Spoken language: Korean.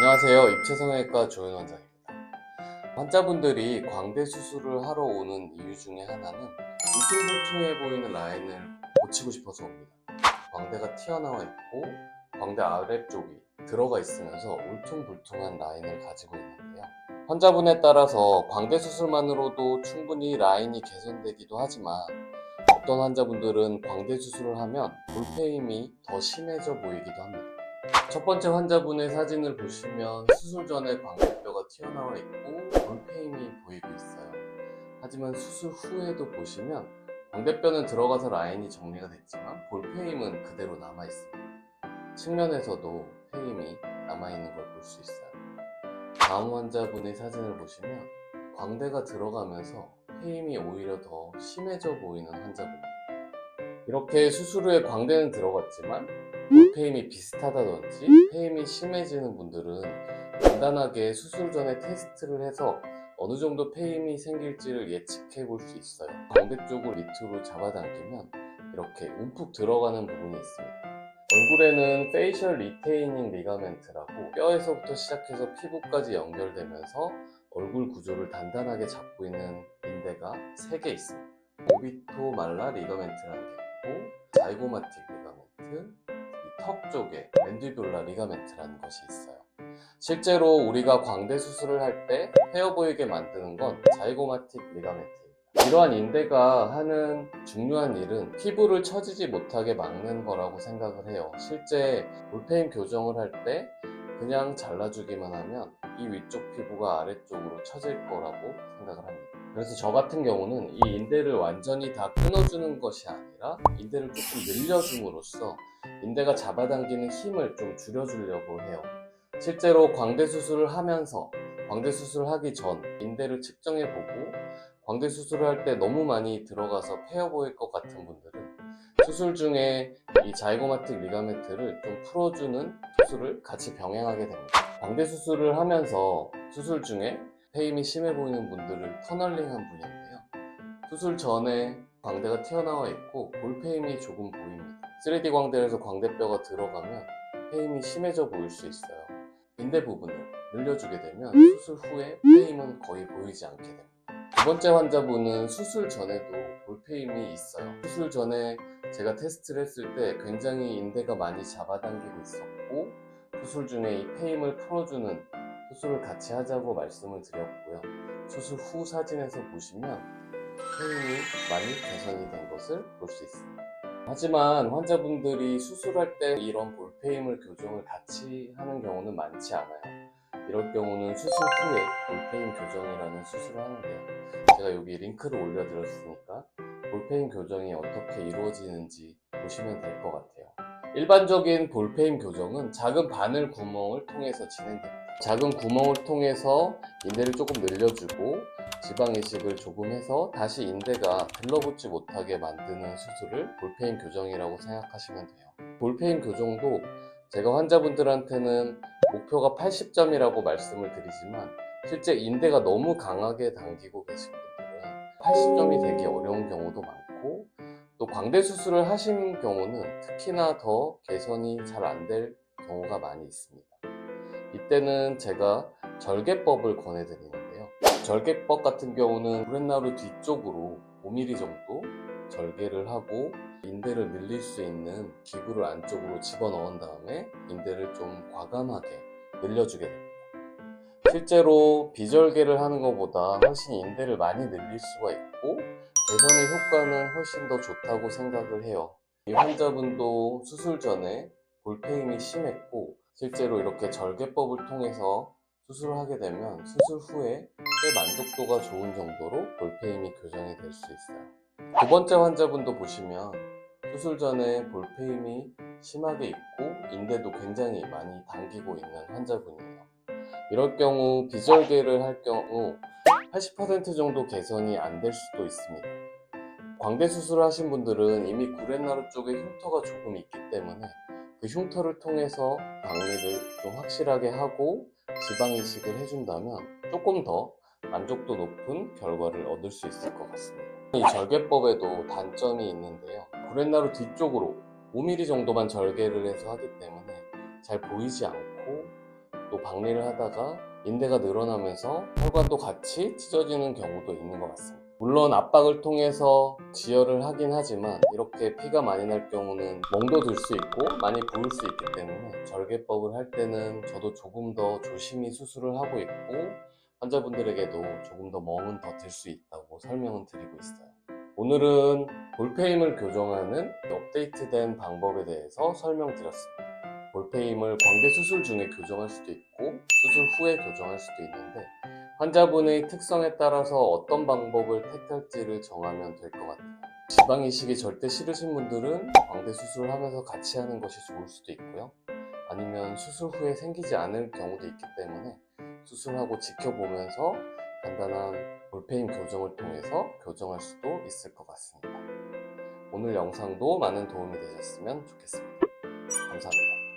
안녕하세요. 입체성형외과 조현 원장입니다. 환자분들이 광대 수술을 하러 오는 이유 중에 하나는 울퉁불퉁해 보이는 라인을 고치고 싶어서 옵니다. 광대가 튀어나와 있고 광대 아래쪽이 들어가 있으면서 울퉁불퉁한 라인을 가지고 있는데요. 환자분에 따라서 광대 수술만으로도 충분히 라인이 개선되기도 하지만 어떤 환자분들은 광대 수술을 하면 볼페임이 더 심해져 보이기도 합니다. 첫 번째 환자분의 사진을 보시면 수술 전에 광대뼈가 튀어나와 있고 볼페임이 보이고 있어요. 하지만 수술 후에도 보시면 광대뼈는 들어가서 라인이 정리가 됐지만 볼페임은 그대로 남아 있습니다. 측면에서도 페임이 남아 있는 걸 볼 수 있어요. 다음 환자분의 사진을 보시면 광대가 들어가면서 페임이 오히려 더 심해져 보이는 환자분입니다. 이렇게 수술 후에 광대는 들어갔지만 볼페임이 비슷하다든지 페임이 심해지는 분들은 간단하게 수술 전에 테스트를 해서 어느 정도 페임이 생길지를 예측해 볼 수 있어요. 광대 쪽을 밑으로 잡아당기면 이렇게 움푹 들어가는 부분이 있습니다. 얼굴에는 페이셜 리테이닝 리가멘트라고 뼈에서부터 시작해서 피부까지 연결되면서 얼굴 구조를 단단하게 잡고 있는 인대가 3개 있습니다. 오비토 말라 리가멘트라는 게 있고 자이고마틱 리가멘트, 이 턱 쪽에 맨디뷸라 리가멘트라는 것이 있어요. 실제로 우리가 광대 수술을 할 때 헤어 보이게 만드는 건 자이고마틱 리가멘트입니다. 이러한 인대가 하는 중요한 일은 피부를 처지지 못하게 막는 거라고 생각을 해요. 실제 볼페임 교정을 할 때 그냥 잘라주기만 하면 이 위쪽 피부가 아래쪽으로 처질 거라고 생각을 합니다. 그래서 저 같은 경우는 이 인대를 완전히 다 끊어주는 것이 아니라 인대를 조금 늘려줌으로써 인대가 잡아당기는 힘을 좀 줄여주려고 해요. 실제로 광대 수술을 하면서 광대 수술을 하기 전 인대를 측정해 보고 광대 수술을 할 때 너무 많이 들어가서 패여 보일 것 같은 분들은 수술 중에 이 자이고마틱 리가멘트를 좀 풀어주는 수술을 같이 병행하게 됩니다. 광대 수술을 하면서 수술 중에 페임이 심해 보이는 분들을 터널링한 분인데요. 수술 전에 광대가 튀어나와 있고 볼페임이 조금 보입니다. 3D 광대에서 광대뼈가 들어가면 페임이 심해져 보일 수 있어요. 인대 부분을 늘려주게 되면 수술 후에 페임은 거의 보이지 않게 됩니다. 두 번째 환자분은 수술 전에도 볼페임이 있어요. 수술 전에 제가 테스트를 했을 때 굉장히 인대가 많이 잡아당기고 있었고 수술 중에 이 페임을 풀어주는 수술을 같이 하자고 말씀을 드렸고요. 수술 후 사진에서 보시면 페임이 많이 개선이 된 것을 볼 수 있습니다. 하지만 환자분들이 수술할 때 이런 볼페임을 교정을 같이 하는 경우는 많지 않아요. 이럴 경우는 수술 후에 볼페임 교정이라는 수술을 하는데요. 제가 여기 링크를 올려드렸으니까 볼페임 교정이 어떻게 이루어지는지 보시면 될 것 같아요. 일반적인 볼페임 교정은 작은 바늘 구멍을 통해서 진행됩니다. 작은 구멍을 통해서 인대를 조금 늘려주고 지방 이식을 조금 해서 다시 인대가 들러붙지 못하게 만드는 수술을 볼페임 교정이라고 생각하시면 돼요. 볼페임 교정도 제가 환자분들한테는 목표가 80점이라고 말씀을 드리지만 실제 인대가 너무 강하게 당기고 계신 분들은 80점이 되기 어려운 경우도 많고 또 광대 수술을 하신 경우는 특히나 더 개선이 잘 안 될 경우가 많이 있습니다. 이때는 제가 절개법을 권해드리는데요. 절개법 같은 경우는 브렛나루 뒤쪽으로 5mm 정도 절개를 하고 인대를 늘릴 수 있는 기구를 안쪽으로 집어넣은 다음에 인대를 좀 과감하게 늘려주게 됩니다. 실제로 비절개를 하는 것보다 훨씬 인대를 많이 늘릴 수가 있고 개선의 효과는 훨씬 더 좋다고 생각을 해요. 이 환자분도 수술 전에 볼페임이 심했고 실제로 이렇게 절개법을 통해서 수술을 하게 되면 수술 후에 꽤 만족도가 좋은 정도로 볼페임이 교정이 될 수 있어요. 두 번째 환자분도 보시면 수술 전에 볼페임이 심하게 있고 인대도 굉장히 많이 당기고 있는 환자분이에요. 이럴 경우 비절개를 할 경우 80% 정도 개선이 안 될 수도 있습니다. 광대 수술을 하신 분들은 이미 구렛나루 쪽에 흉터가 조금 있기 때문에 그 흉터를 통해서 박리를 좀 확실하게 하고 지방 이식을 해준다면 조금 더 만족도 높은 결과를 얻을 수 있을 것 같습니다. 이 절개법에도 단점이 있는데요. 구렛나루 뒤쪽으로 5mm 정도만 절개를 해서 하기 때문에 잘 보이지 않고 또 박리를 하다가 인대가 늘어나면서 혈관도 같이 찢어지는 경우도 있는 것 같습니다. 물론 압박을 통해서 지혈을 하긴 하지만 이렇게 피가 많이 날 경우는 멍도 들 수 있고 많이 부을 수 있기 때문에 절개법을 할 때는 저도 조금 더 조심히 수술을 하고 있고 환자분들에게도 조금 더 멍은 더 들 수 있다고 설명은 드리고 있어요. 오늘은 볼페임을 교정하는 업데이트된 방법에 대해서 설명드렸습니다. 볼페임을 광대 수술 중에 교정할 수도 있고 수술 후에 교정할 수도 있는데 환자분의 특성에 따라서 어떤 방법을 택할지를 정하면 될 것 같아요. 지방 이식이 절대 싫으신 분들은 광대 수술을 하면서 같이 하는 것이 좋을 수도 있고요. 아니면 수술 후에 생기지 않을 경우도 있기 때문에 수술하고 지켜보면서 간단한 볼페임 교정을 통해서 교정할 수도 있을 것 같습니다. 오늘 영상도 많은 도움이 되셨으면 좋겠습니다. 감사합니다.